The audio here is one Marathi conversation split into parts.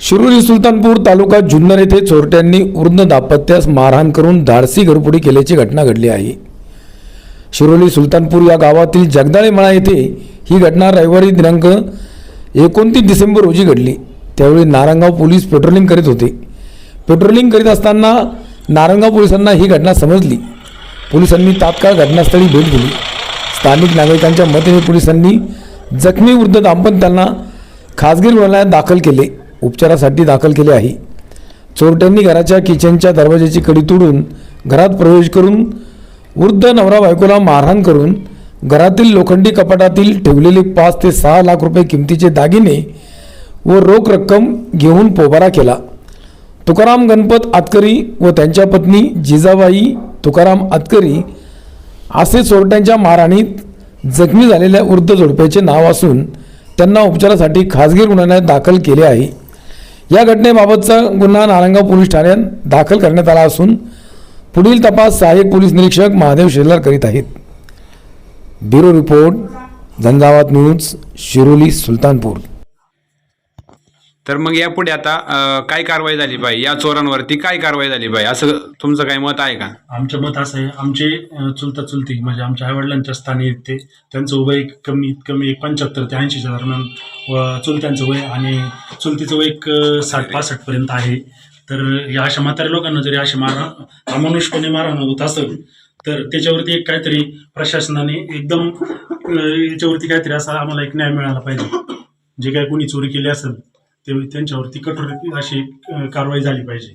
शिरोली सुलतानपूर तालुका जुन्नर येथे चोरट्यांनी वृद्ध दाम्पत्यास मारहाण करून धाडसी घरपुडी केल्याची घटना घडली आहे. शिरोली सुलतानपूर या गावातील जगदाळे मळा येथे ही घटना रविवारी दिनांक एकोणतीस डिसेंबर रोजी घडली. त्यावेळी नारंगाव पोलीस पेट्रोलिंग करीत होते. पेट्रोलिंग करीत असताना नारंगाव पोलिसांना ही घटना समजली. पोलिसांनी तात्काळ घटनास्थळी भेट दिली. स्थानिक नागरिकांच्या मते पोलिसांनी जखमी वृद्ध दाम्पत्यांना खाजगी रुग्णालयात दाखल केले. उपचारासाठी दाखल केले आहे. चोरट्यांनी घराच्या किचनच्या दरवाजाची कडी तोडून घरात प्रवेश करून वृद्ध नवरा बायकोला मारहाण करून घरातील लोखंडी कपाटातील ठेवलेले पाच ते सहा लाख रुपये किमतीचे दागिने व रोख रक्कम घेऊन पोबारा केला. तुकाराम गणपत आतकरी व त्यांच्या पत्नी जिजाबाई तुकाराम आतकरी असे चोरट्यांच्या मारहाणीत जखमी झालेल्या वृद्ध जोडप्याचे नाव असून त्यांना उपचारासाठी खाजगी रुग्णालयात दाखल केले आहे. या घटनेबाबतचा गुन्हा नारायणगाव पोलीस ठाण्यात दाखल करण्यात आला असून पुढील तपास सहाय्यक पोलीस निरीक्षक महादेव शेलार करीत आहेत. Bureau report Zanzavat news Shiroli Sultanpur. तर मग यापुढे आता अं, काय कारवाई झाली पाहिजे या चोरांवरती काय कारवाई झाली पाहिजे असं तुमचं काही मत आहे का? आमचं मत असं आहे आमचे अं, चुलता चुलती म्हणजे आमच्या आईवडिलांच्या स्थानी आहेत ते त्यांचं वय कमीत कमी एक पंच्याहत्तर ते ऐंशीच्या दरम्यान व चुलत्यांचं वय आणि चुलतीचं वय एक अं, साठ पासष्टपर्यंत आहे. तर या अशा म्हाताऱ्या लोकांना जरी असे मारहाण अमानुषपणे मारहाण होत असेल तर त्याच्यावरती एक काहीतरी प्रशासनाने एकदम अं, याच्यावरती काहीतरी असा आम्हाला एक न्याय मिळाला पाहिजे. जे काही कोणी चोरी केली असेल ते त्यांच्यावरती कठोर अशी कारवाई झाली पाहिजे.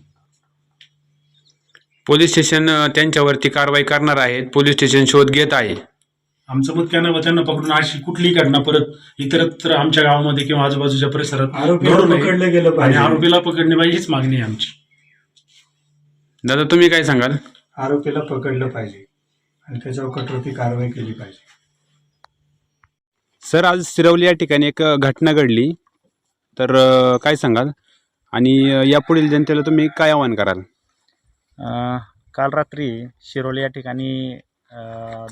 पोलीस स्टेशन त्यांच्यावरती कारवाई करणार आहेत. पोलीस स्टेशन शोध घेत आहे. आमचं मत काय नाही त्यांना पकडून अशी कुठलीही घटना परत इतरत्र आमच्या गावामध्ये किंवा आजूबाजूच्या परिसरात आरोपीला घडू नये. पकडलं गेलं आणि पाहिजे. आरोपीला पकडणे पाहिजे हीच मागणी आहे आमची. दादा तुम्ही काय सांगाल? आरोपीला पकडलं पाहिजे. आणि त्याच्यावर कठोर कारवाई केली पाहिजे. सर आज सिरवली या ठिकाणी एक घटना घडली. तर काय सांगाल? आणि अं, यापुढील जनतेला तुम्ही काय आवाहन कराल? अ, काल रात्री शिरोली या ठिकाणी अ,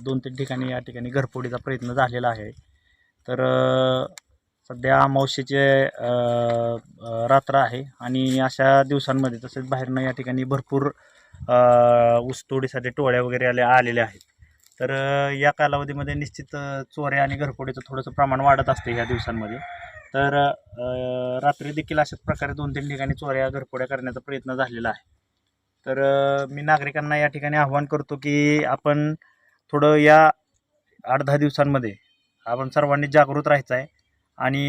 दोन तीन ठिकाणी या ठिकाणी घरफोडीचा प्रयत्न झालेला आहे. तर अ, सध्या अमावस्येचे अ, अ, रात्र आहे आणि अशा दिवसांमध्ये तसेच बाहेरनं या ठिकाणी भरपूर अ, ऊसतोडीसाठी टोळ्या वगैरे आल्या आलेल्या आहेत. तर अ, या कालावधीमध्ये निश्चित अ, चोऱ्या आणि घरफोडीचं थोडंसं प्रमाण वाढत असते ह्या दिवसांमध्ये. तर रात्री देखील अशाच प्रकारे दोन तीन ठिकाणी चोऱ्या घरफोड्या करण्याचा प्रयत्न झालेला आहे. तर मी नागरिकांना या ठिकाणी आव्हान करतो की आपण थोडं या आठ दहा दिवसांमध्ये आपण सर्वांनी जागृत राहायचं आहे आणि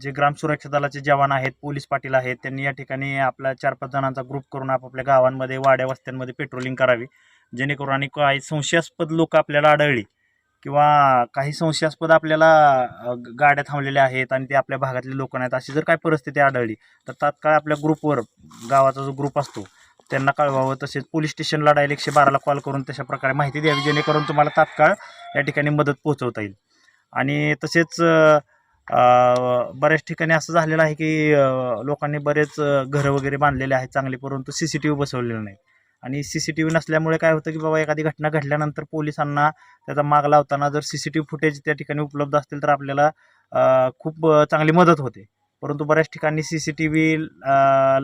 जे ग्राम सुरक्षा दलाचे जवान आहेत पोलीस पाटील आहेत त्यांनी या ठिकाणी आपल्या चार पाच जणांचा ग्रुप करून आपापल्या गावांमध्ये वाड्या वस्त्यांमध्ये पेट्रोलिंग करावी जेणेकरून आणि काही संशयास्पद लोक आपल्याला आढळली. किंवा काही संशयास्पद आपल्याला गाड्या थांबलेल्या आहेत आणि ते आपल्या भागातले लोक नाहीत अशी जर काय परिस्थिती आढळली तर तात्काळ आपल्या ग्रुपवर गावाचा जो ग्रुप असतो त्यांना कळवावं. तसेच पोलीस स्टेशनला डायल एकशे बाराला कॉल करून तशा प्रकारे माहिती द्यावी जेणेकरून तुम्हाला तात्काळ या ठिकाणी मदत पोहोचवता येईल. आणि तसेच बऱ्याच ठिकाणी असं झालेलं आहे की लोकांनी बरेच घरं वगैरे बांधलेले आहेत चांगले परंतु सी सी टी व्ही बसवलेलं नाही आणि सी सी टी व्ही नसल्यामुळे काय होतं की बाबा एखादी घटना घडल्यानंतर पोलिसांना त्याचा माग लावताना जर C C T V footage त्या ठिकाणी उपलब्ध असतील तर आपल्याला खूप चांगली मदत होते. परंतु बऱ्याच ठिकाणी सी सी टी व्ही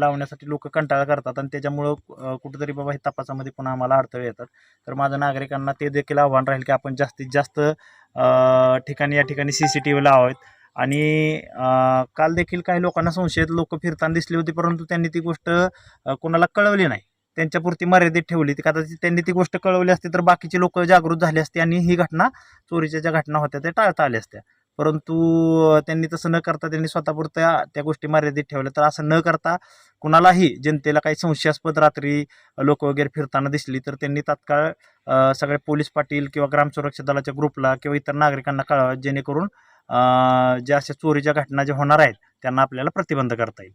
लावण्यासाठी लोक कंटाळा करतात आणि त्याच्यामुळं कुठेतरी बाबा हे तपासामध्ये पुन्हा आम्हाला अडथळे येतात. तर माझं नागरिकांना ते देखील आव्हान राहील की आपण जास्तीत जास्त ठिकाणी या ठिकाणी सी सी टी व्ही लावावेत. आणि काल देखील काही लोकांना संशयित लोक फिरताना दिसली होती परंतु त्यांनी ती गोष्ट कोणाला कळवली नाही. त्यांच्यापुरती मर्यादित ठेवली. ती कदाचित त्यांनी ती गोष्ट कळवली असती तर बाकीचे लोक जागृत झाले असते आणि ही घटना चोरीच्या ज्या घटना होत्या त्या टाळता आल्या असत्या. परंतु त्यांनी तसं न करता त्यांनी स्वतःपुरत्या त्या गोष्टी मर्यादित ठेवल्या. तर असं न करता कुणालाही जनतेला काही संशयास्पद रात्री लोक वगैरे फिरताना दिसली तर त्यांनी तात्काळ सगळे पोलीस पाटील किंवा ग्राम सुरक्षा दलाच्या ग्रुपला किंवा इतर नागरिकांना कळवा जेणेकरून ज्या अशा चोरीच्या घटना ज्या होणार आहेत त्यांना आपल्याला प्रतिबंध करता येईल.